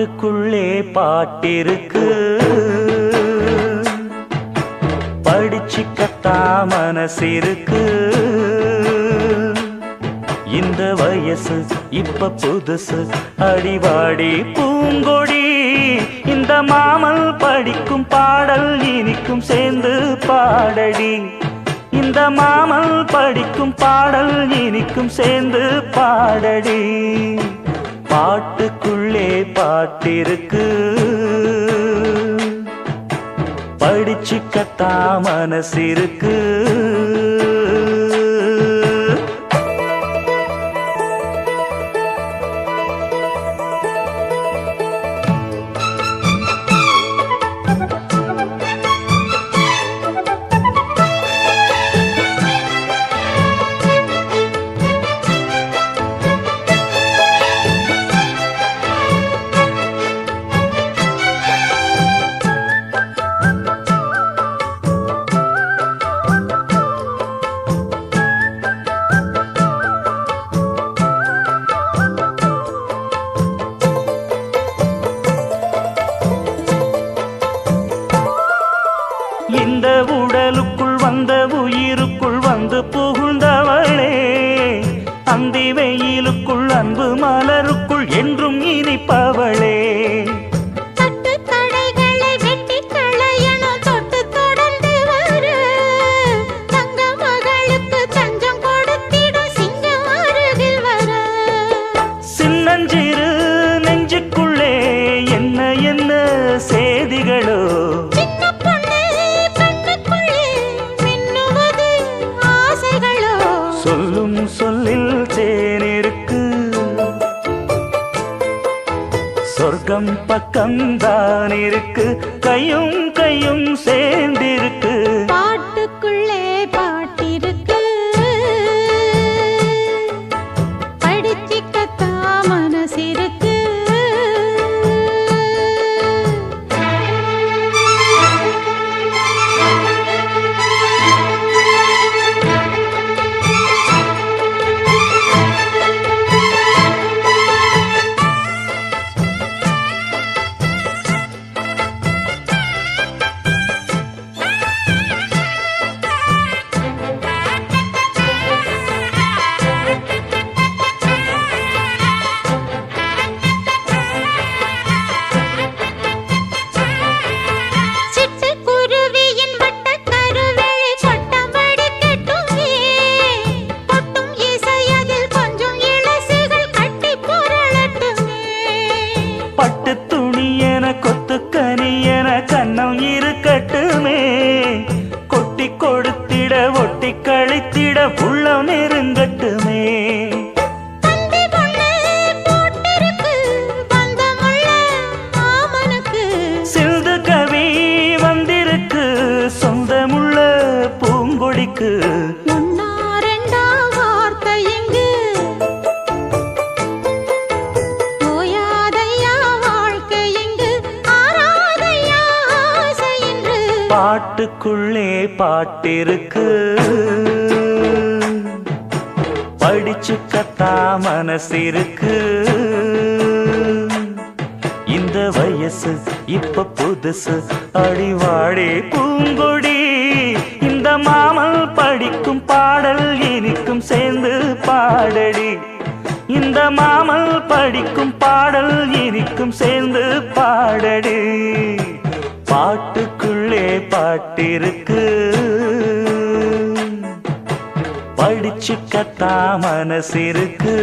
பாட்டுக்குள்ளே பாட்டிருக்கு. படிச்சுக்கத்தா மனசிருக்கு. இந்த வயசு இப்ப புதுசு அடிவாடி பூங்கொடி. இந்த மாமல் படிக்கும் பாடல் இனிக்கும் சேர்ந்து பாடடி. இந்த மாமல் படிக்கும் பாடல் இனிக்கும் சேர்ந்து பாடடி. பாட்டுக்குள்ளே பாட்டிருக்கு. படிச்சுக்கத்தா மனசிருக்கு. சொர்க்கம் பக்கம் தான் இருக்கு. கையும் கையும் சேர்ந்திருக்கு. பாட்டுக்குள்ளே பா கண்ணம் இருக்கட்டுமே. கொட்டி கொடுத்திட ஒட்டி கழித்திட உள்ளம் நெருங்கட்டுமே. சிந்து கவி வந்திருக்கு சொந்தமுள்ள பூங்கொடிக்கு. பாட்டுக்குள்ளே பாட்டிருக்கு. படிச்சுக்கத்தா மனசிருக்கு. இந்த வயசு இப்ப புதுசு அடிவாடி பூங்கொடி. இந்த மாமல் படிக்கும் பாடல் இனிக்கும் சேர்ந்து பாடடி. இந்த மாமல் படிக்கும் பாடல் இனிக்கும் சேர்ந்து பாடடி. பாட்டுக்குள்ளே பாட்டிருக்கு. படிச்சுக்கத்தா மனசிருக்கு.